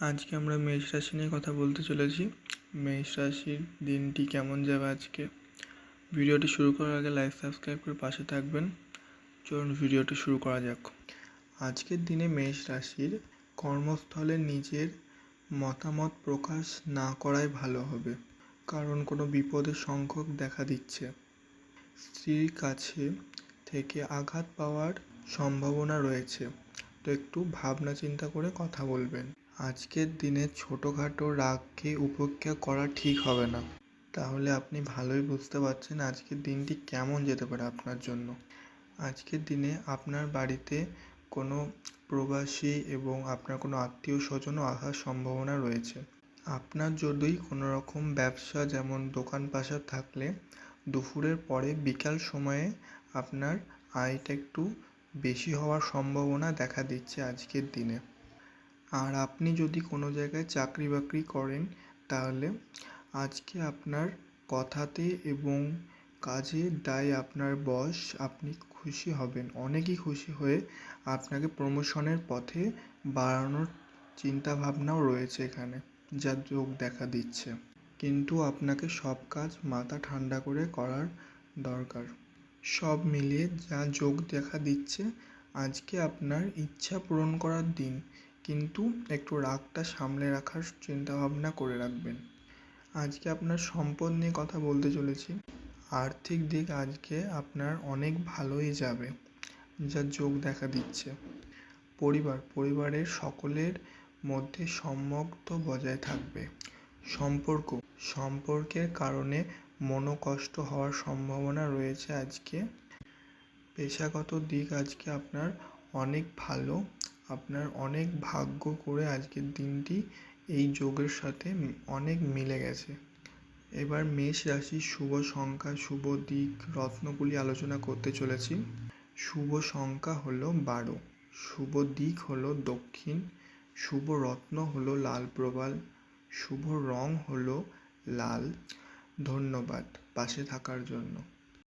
আজকে আমরা মেষ রাশি নিয়ে কথা বলতে চলেছি। মেষ রাশির দিনটি কেমন যাবে আজকে? ভিডিওটি শুরু করার আগে লাইক সাবস্ক্রাইব করে পাশে থাকবেন। চলুন ভিডিওটি শুরু করা যাক। আজকের দিনে মেষ রাশির কর্মস্থলে নিজের মতামত প্রকাশ না করাই ভালো হবে। কারণ কোনো বিপদের সংখ্যক দেখা দিচ্ছে। স্ত্রীর কাছে থেকে আঘাত পাওয়ার সম্ভাবনা রয়েছে। তো একটু ভাবনা চিন্তা করে কথা বলবেন। আজকের দিনে ছোটোখাটো রাগকে উপেক্ষা করা ঠিক হবে না। তাহলে আপনি ভালোই বুঝতে পারছেন আজকের দিনটি কেমন যেতে পারে আপনার জন্য। আজকের দিনে আপনার বাড়িতে কোনো প্রবাসী এবং আপনার কোনো আত্মীয় স্বজনও আসার সম্ভাবনা রয়েছে। আপনার যদি কোনো রকম ব্যবসা যেমন দোকান পাশা থাকলে, দুপুরের পরে বিকাল সময়ে আপনার আয়টা একটু বেশি হওয়ার সম্ভাবনা দেখা দিচ্ছে আজকের দিনে। আর আপনি যদি কোনো জায়গায় চাকরি বাকরি করেন, তাহলে আজকে আপনার কথাতে এবং কাজে দায় আপনার বস, আপনি খুশি হবেন। অনেকই খুশি হয়ে আপনাকে প্রমোশনের পথে বাড়ানোর চিন্তাভাবনাও রয়েছে এখানে, যা যোগ দেখা দিচ্ছে। কিন্তু আপনাকে সব কাজ মাথা ঠান্ডা করে করার দরকার। সব মিলিয়ে যা যোগ দেখা দিচ্ছে, আজকে আপনার ইচ্ছা পূরণ করার দিন। কিন্তু একটু রাগটা সামলে রাখার চিন্তাভাবনা করে রাখবেন। আজকে আপনার সম্পদ নিয়ে কথা বলতে চলেছি। আর্থিক দিক আজকে আপনার অনেক ভালোই যাবে, যা যোগ দেখা দিচ্ছে। পরিবার, পরিবারের সকলের মধ্যে সম্মত বজায় থাকবে। সম্পর্ক, সম্পর্কের কারণে মনোকষ্ট হওয়ার সম্ভাবনা রয়েছে আজকে। পেশাগত দিক আজকে আপনার অনেক ভালো আপনার অনেক ভাগ্য করে আজকের দিনটি এই যোগের সাথে অনেক মিলে গেছে। এবার মেষ রাশির শুভ সংখ্যা, শুভ দিক, রত্নগুলি আলোচনা করতে চলেছি। শুভ সংখ্যা হলো বারো। শুভ দিক হলো দক্ষিণ। শুভ রত্ন হলো লাল প্রবাল। শুভ রং হলো লাল। ধন্যবাদ পাশে থাকার জন্য।